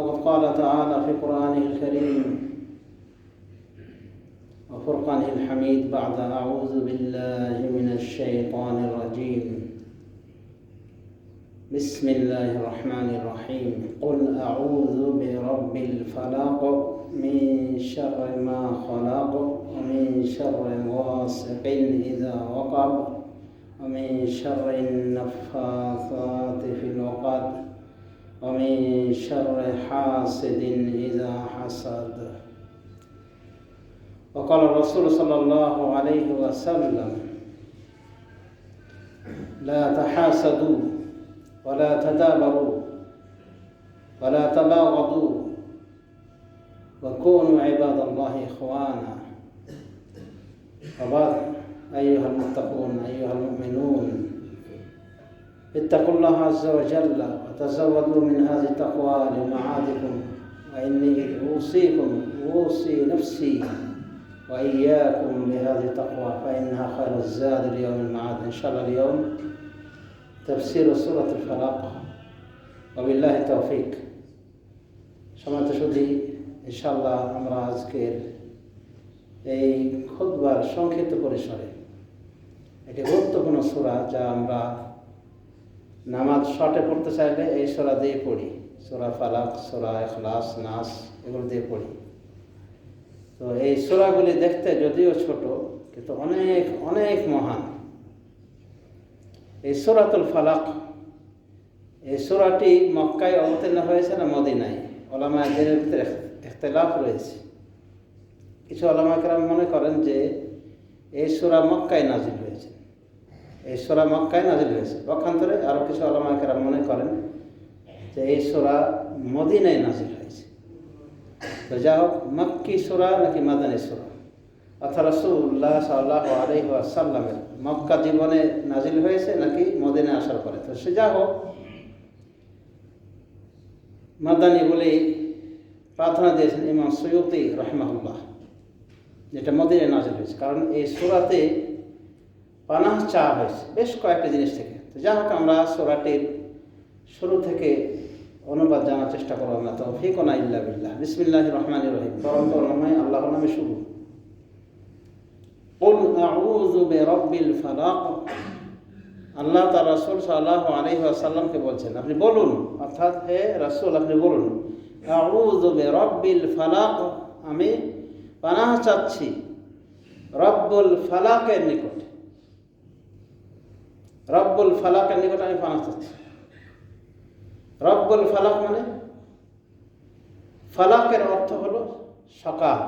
فقد قال تعالى في قرآنه الكريم وفرقانه الحميد بعد أعوذ بالله من الشيطان الرجيم. بسم الله الرحمن الرحيم. قل أعوذ برب الفلق من شر ما خلق ومن شر غاسق إذا وقب ومن شر النفاثات في العقد. ومن شر حاسد إذا حسد. وقال الرسول صلى الله عليه وسلم لا تحاسدوا ولا تدابروا ولا تباغضوا وكونوا عباد الله إخوانا. وبعد أيها المتقون أيها المؤمنون اتقوا الله عز وجل وتزودوا من هذه التقوى لمعادكم وإني أوصيكم أوصي نفسي وإياكم بهذه التقوى فإنها خير الزاد اليوم المعاد إن شاء الله اليوم تفسير سورة الفلق وبالله التوفيق সমাজ শুধু ইনশাল্লাহ আমরা আজকের এই খুদবার সংক্ষিপ্ত পরিসরে একটি গুরুত্বপূর্ণ সুরা যা আমরা নামাজ শর্টে পড়তে চাইলে এই সোরা দিয়ে পড়ি। সোরা ফালাক, সোরা এখলাস নাস, এগুলো দিয়ে পড়ি। তো এই সোরাগুলি দেখতে যদিও ছোট, কিন্তু অনেক অনেক মহান। এই সোরাতুল ফালাক, এই সোরাটি মক্কায় অবতীর্ণ হয়েছে না মদিনায়? ওলামা দিনের ভিতরে এখতলাফ রয়েছে। কিছু ওলামাকেরাম মনে করেন যে এই সোরা মক্কায় নাজিল। এই সোরা মক্কায় নাজিল হয়েছে। পক্ষান্তরে আরও কিছু আলমাকেরা মনে করেন যে এই সোরা মদিনায় নাজিল হয়েছে। তো যা হোক, মক্কি সোরা নাকি মাদানী সোরা? অর্থাৎ রসুল্লাহ সাল্লাহ আলহি আসাল্লামের মক্কা জীবনে নাজিল হয়েছে নাকি মদিনে আসার পরে? তো সে যা হোক, মাদানী বলেই প্রার্থনা দিয়েছেন ইমাম সৈয়দি রহমাহুল্লাহ, যেটা মদিনে নাজিল হয়েছে। কারণ এই সোরাতে পানাহ চাওয়া হয়েছে বেশ কয়েকটা জিনিস থেকে তো যা হোক আমরা সোরাটির শুরু থেকে অনুবাদ জানার চেষ্টা করবো আমরা তো ফিকনা ইল্লা বিল্লাহ বিসমিল্লাহ রহমান রহিম পরম করুণাময় আল্লাহর নামে শুরু قل أعوذ برب الفلق আল্লাহ তার রাসুল সাল্লাহ আলহি আসাল্লামকে বলছেন আপনি বলুন অর্থাৎ হে রাসুল আপনি বলুন আউযু বিরাব্বিল ফালাক আমি পানাহ চাচ্ছি রব্বুল ফালাকের নিকটে রব্বুল ফালাকের নিকট আমি পানা চাচ্ছি। রব্বুল ফালাক মানে? ফালাকের অর্থ হলো সকাল।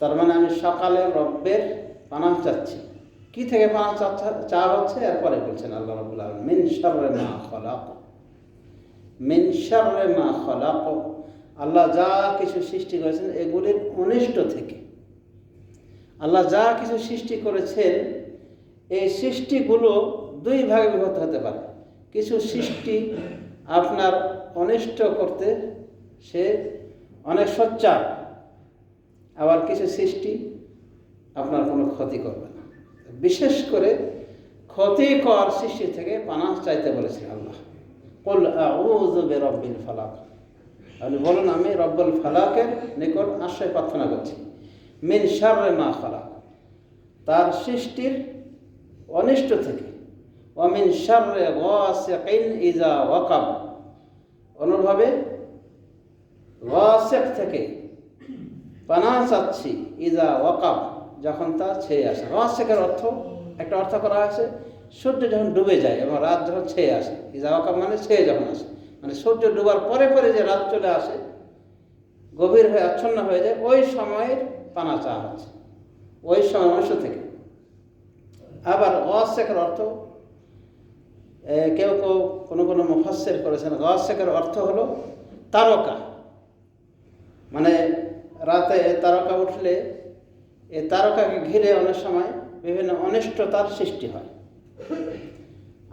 তার মানে আমি সকালে রব্বের পানা চাচ্ছি। কি থেকে পানা চা হচ্ছে, এরপরে বলছেন আল্লাহ রবুল আলম মিন মা খলাক। মিন মা খলাক। আল্লাহ যা কিছু সৃষ্টি করেছেন, এগুলির অনিষ্ট থেকে। আল্লাহ যা কিছু সৃষ্টি করেছেন এই সৃষ্টিগুলো দুই ভাগে বিভক্ত হতে পারে। কিছু সৃষ্টি আপনার অনিষ্ট করতে সে অনেক সোচ্চার, আবার কিছু সৃষ্টি আপনার কোনো ক্ষতি করবে না। বিশেষ করে ক্ষতিকর সৃষ্টি থেকে পানা চাইতে বলেছেন আল্লাহ। কল আউজবে রব্বিল ফালাক। আপনি বলুন, আমি রব্বুল ফালাকের নিকট আশ্রয় প্রার্থনা করছি। মিন শারে মা ফালাক তার সৃষ্টির অনিষ্ট থেকে। অমিন ইজা ওয়াকাব। অনুভাবে ওয়াসেক থেকে পানা চাচ্ছি ইজা ওয়াকাব, যখন তা ছেয়ে আসে। ওয়াসেকের অর্থ, একটা অর্থ করা আছে সূর্য যখন ডুবে যায় এবং রাত যখন ছেয়ে আসে ইজা ওয়াকাব মানে ছেয়ে যখন আসে। মানে সূর্য ডুবার পরে পরে যে রাত চলে আসে, গভীর হয়ে আচ্ছন্ন হয়ে যায়, ওই সময়ের পানা চা হচ্ছে। ওই সময় অংশ থেকে। আবার অশেখের অর্থ কেউ কেউ কোনো কোনো মুফাসের করেছেন গাছেকের অর্থ হলো তারকা। মানে রাতে তারকা উঠলে, এ তারকাকে ঘিরে অনেক সময় বিভিন্ন অনিষ্টতার সৃষ্টি হয়।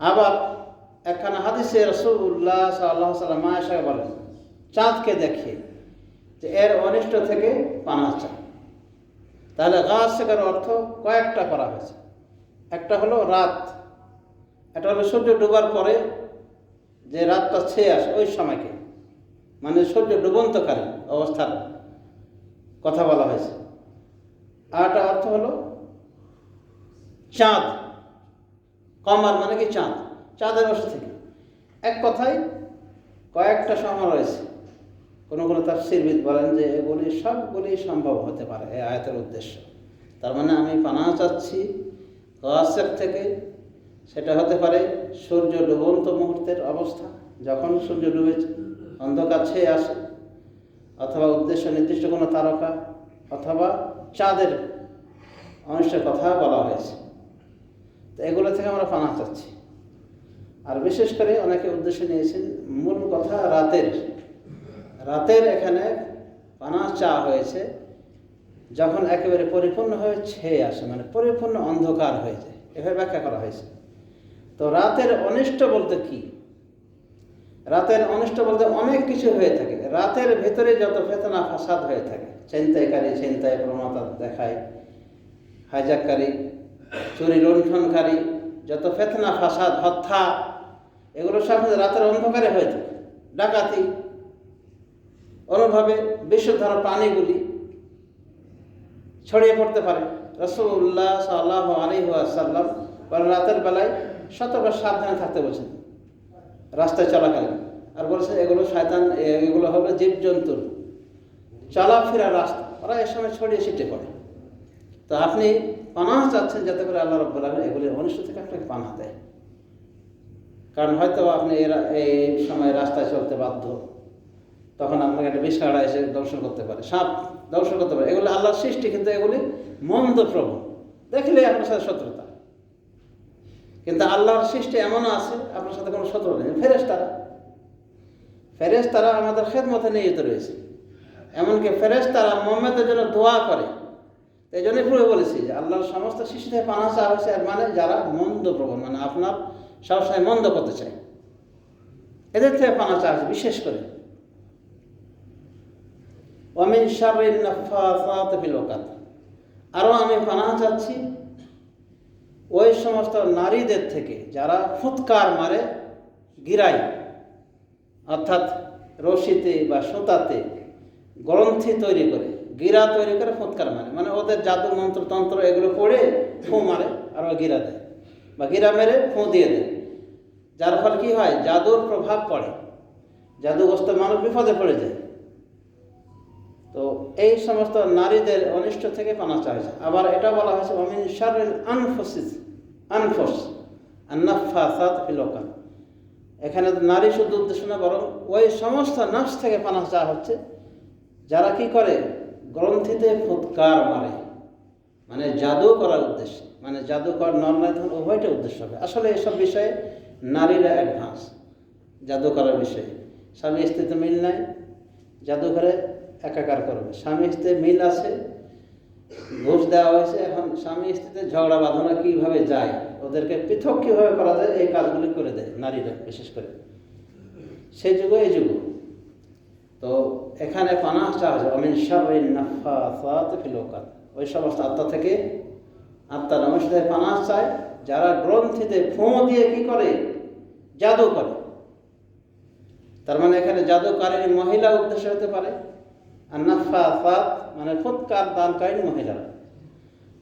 আবার একখানা হাদিসে রসুল্লাহ সাল্লাহ সাল্লাম মায়াশাকে বলেন, চাঁদকে দেখে যে এর অনিষ্ট থেকে পানা চায় তাহলে গাছ শেখার অর্থ কয়েকটা করা হয়েছে। একটা হলো রাত। একটা হলো সূর্য ডুবার পরে যে রাতটা ছেয়ে আসে ওই সময়কে। মানে সূর্য ডুবন্তকারী অবস্থার কথা বলা হয়েছে। আর একটা অর্থ হলো চাঁদ। কমার মানে কি চাঁদ? চাঁদের বসে থেকে। এক কথায় কয়েকটা সময় রয়েছে। কোনো কোনো তার সিরবিদ বলেন যে এগুলি সবগুলি সম্ভব হতে পারে এই আয়তের উদ্দেশ্য। তার মানে আমি পানা চাচ্ছি গাছের থেকে, সেটা হতে পারে সূর্য ডুবন্ত মুহূর্তের অবস্থা। যখন সূর্য ডুবেছে অন্ধকার ছেয়ে আসে, অথবা উদ্দেশ্য নির্দিষ্ট কোনো তারকা অথবা চাঁদের অনিষ্টের কথা বলা হয়েছে। তো এগুলো থেকে আমরা পানা চাচ্ছি। আর বিশেষ করে অনেকে উদ্দেশ্য নিয়েছেন, মূল কথা রাতের। রাতের এখানে পানা চা হয়েছে। যখন একেবারে পরিপূর্ণ হয়ে ছেয়ে আসে মানে পরিপূর্ণ অন্ধকার হয়ে যায়, এভাবে ব্যাখ্যা করা হয়েছে। তো রাতের অনিষ্ট বলতে কি? রাতের অনিষ্ট বলতে অনেক কিছু হয়ে থাকে। রাতের ভেতরে যত ফেতনা, ফাসাদ হয়ে থাকে, ছিনতাইকারী, ছিনতাই প্রমাতা দেখায় হাইজাককারী চুরি, লুণ্ঠনকারী, যত ফেতনা, ফাসাদ, হত্যা, এগুলো সব রাতের অন্ধকারে হয়ে থাকে। ডাকাতি, অনুভাবে বিশ্বধারা প্রাণীগুলি ছড়িয়ে পড়তে পারে। রসুল্লাহ সাল্লাহ আলী সাল্লাম রাতের বেলায় সতর্ক সাবধানে থাকতে বলছেন। রাস্তায় চলাকালীন। আর বলছে এগুলো শয়তান এগুলো হলো জীবজন্তুর চলাফেরা রাস্তা। ওরা এ সময় ছড়িয়ে ছিটে পড়ে। তো আপনি পানাহ চাচ্ছেন যাতে করে আল্লাহ রব্বুল আলম এগুলি অনিষ্ট থেকে আপনাকে পানাহ দেয়। কারণ হয়তো আপনি এরা এই সময় রাস্তায় চলতে বাধ্য। তখন আপনাকে একটা বিষাড়া এসে দর্শন করতে পারে। সাপ দর্শন করতে পারে। এগুলো আল্লাহর সৃষ্টি, কিন্তু এগুলি মন্দ প্রভু দেখলে আপনার সাথে শত্রুতা। কিন্তু আল্লাহর সৃষ্টি এমনও আছে, আপনার সাথে কোনো শত্রু নেই। ফেরেস তারা ফেরেস তারা আমাদের খেদমতে নিয়োজিত রয়েছে। এমনকি ফেরেস তারা মোহাম্মদের জন্য দোয়া করে। এই জন্যই পুরো বলেছি যে আল্লাহর সমস্ত শিশু থেকে পানা চাওয়া হয়েছে, এর মানে যারা মন্দ প্রবণ মানে আপনার সবসময় মন্দ করতে চায়। এদের থেকে পানা চাওয়া হয়েছে, বিশেষ করে। অমিন শারিন নাফাসাত ফিল ওকাত আরও আমি পানা চাচ্ছি। ওই সমস্ত নারীদের থেকে যারা ফুৎকার মারে, গিরাই, অর্থাৎ রশিতে বা সুতাতে গ্রন্থি তৈরি করে, গিরা তৈরি করে ফুৎকার মারে। মানে ওদের জাদু মন্ত্র তন্ত্র এগুলো পড়ে ফু মারে আর গিরা দেয় বা গিরা মেরে ফু দিয়ে দেয়। যার ফলে কি হয়? জাদুর প্রভাব পড়ে। জাদুগ্রস্ত মানুষ বিপদে পড়ে যায়। তো এই সমস্ত নারীদের অনিষ্ট থেকে পানা চাইছে আবার এটা বলা হয়েছে অমিন শারিল আনফসিস, আনফস, আন্নাফাসাত ফিলোকান এখানে নারী শুধু উদ্দেশ্য না, বরং ওই সমস্ত নাফস থেকে পানা চাওয়া হচ্ছে। যারা কি করে? গ্রন্থিতে ফুৎকার মারে। মানে জাদু করার উদ্দেশ্যে। মানে জাদুকর নর্মাল ধরুন উভয়টা উদ্দেশ্য হবে। আসলে এসব বিষয়ে নারীরা অ্যাডভান্স জাদু করার বিষয়ে। স্বামী স্ত্রীতে মিল নাই জাদু করে একাকার করবে। স্বামী স্ত্রীর মিল আছে, ঘুষ দেওয়া হয়েছে, এখন স্বামী স্ত্রীতে ঝগড়া বাঁধানো কীভাবে যায়? ওদেরকে পৃথক কীভাবে করা যায়? এই কাজগুলি করে দেয় নারীরা, বিশেষ করে। সেই যুগ, এই যুগ। তো এখানে পানা চাওয়া হয়েছে অমিন নাফাসাত ওই সমস্ত আত্মা থেকে আত্মার অনুষ্ঠানে পানা চায়, যারা গ্রন্থিতে ফোঁ দিয়ে কি করে? জাদু করে। তার মানে এখানে জাদুকারী মহিলা উদ্দেশ্য হতে পারে। আর নাফাসাত মানে ফুৎকার দানকারী মহিলারা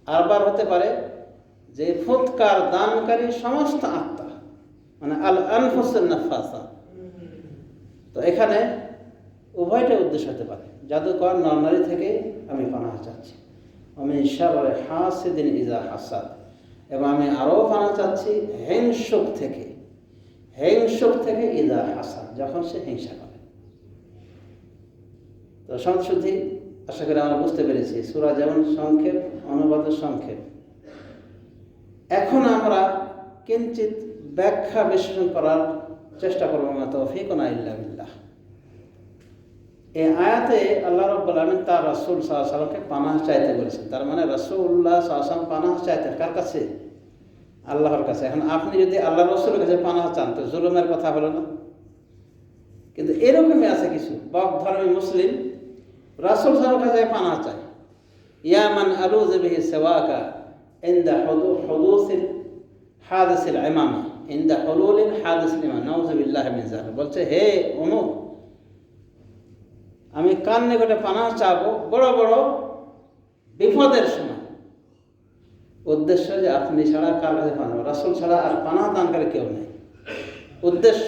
আরবার হতে পারে যে ফুৎকার দানকারী সমস্ত আত্মা মানে আল আনফুসের নাফাসা। তো এখানে উভয়টা উদ্দেশ্য হতে পারে। জাদুকর নরনারী থেকে আমি পানা চাচ্ছি। আমি ঈশ্বরের হাসিদিন ইজা হাসাদ। এবং আমি আরও পানা চাচ্ছি হিংসুক থেকে। হিংসুক থেকে ইজা হাসাদ, যখন সে হিংসা করে। তো সংশুদ্ধি আশা করি আমরা বুঝতে পেরেছি। সুরা যেমন সংক্ষেপ অনুবাদের সংক্ষেপ। এখন আমরা কিঞ্চিত ব্যাখ্যা বিশ্লেষণ করার চেষ্টা করব না তৌফিক না ইল্লা বিল্লাহ এই আয়াতে আল্লাহ রব্বুল আলমিন তার রাসুল সাল্লামকে পানাহ চাইতে বলেছেন। তার মানে রাসুল্লাহ সাল্লাম পানাহ চাইতেন। কার কাছে? আল্লাহর কাছে। এখন আপনি যদি আল্লাহ রসুলের কাছে পানাহ চান, তো জুলুমের কথা হলো না। কিন্তু এরকমই আছে কিছু। বক ধর্মী মুসলিম রাসুল সাহেবের কাছে পানাহ চায়। ইয়ামান আলু জবিহি সেওয়াকা ইন্দা হদু, হদুসিল হাদিসিল ইমামা, ইন্দা হলুলিল হাদিসিল ইমাম নওজবিল্লাহ মিন বলছে, হে অমুক আমি কান নিকটে পানাহ চাবো, বড় বড় বিপদের সময়। উদ্দেশ্য যে আপনি ছাড়া কার কাছে পানা রাসুল ছাড়া আর পানাহ দানকারী কেউ নেই। উদ্দেশ্য,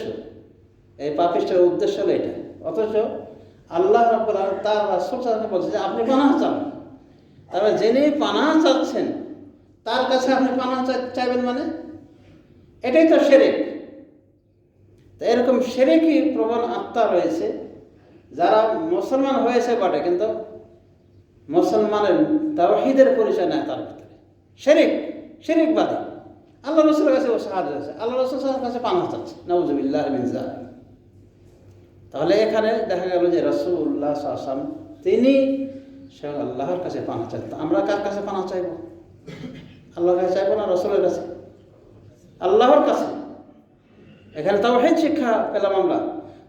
এই পাপিষ্টের উদ্দেশ্য এটা। অথচ আল্লাহ তার রাসুল বলছে যে আপনি পানাহ চান। তবে যিনি পানা চাচ্ছেন, তার কাছে আপনি পানা চাইবেন মানে? এটাই তো সেরেক তো এরকম সেরেকি প্রবণ আত্মা রয়েছে, যারা মুসলমান হয়েছে বটে, কিন্তু মুসলমানের তাওহীদের পরিচয় নেয় তার ভিতরে। শেরিক, শেরিকবাদী। আল্লাহ রসুলের কাছে ও সাহায্য হয়েছে আল্লাহ রসুলের কাছে পানা চাচ্ছে। নওজবিল্লাহ মিনজা তাহলে এখানে দেখা গেল যে রসুল্লাহ সাসাম তিনি স্বয়ং আল্লাহর কাছে পানা চাইতেন আমরা কার কাছে পানা চাইব? আল্লাহর কাছে চাইব না রসুলের কাছে? আল্লাহর কাছে। এখানে তাওহীদ শিক্ষা পেলাম আমরা।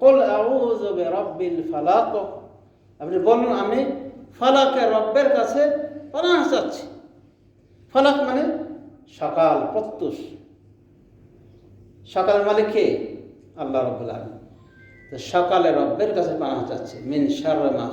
কুল আউযু বিরাব্বিল ফালাক। আপনি বলুন, আমি ফালাকের রব্বের কাছে পানাহ চাচ্ছি। ফালাক মানে সকাল, প্রত্যুষ। সকাল মালিক কে? আল্লাহ রব্বুল আলামিন। সকালে রব্বের কাছে পানা চাচ্ছে মিন সার মা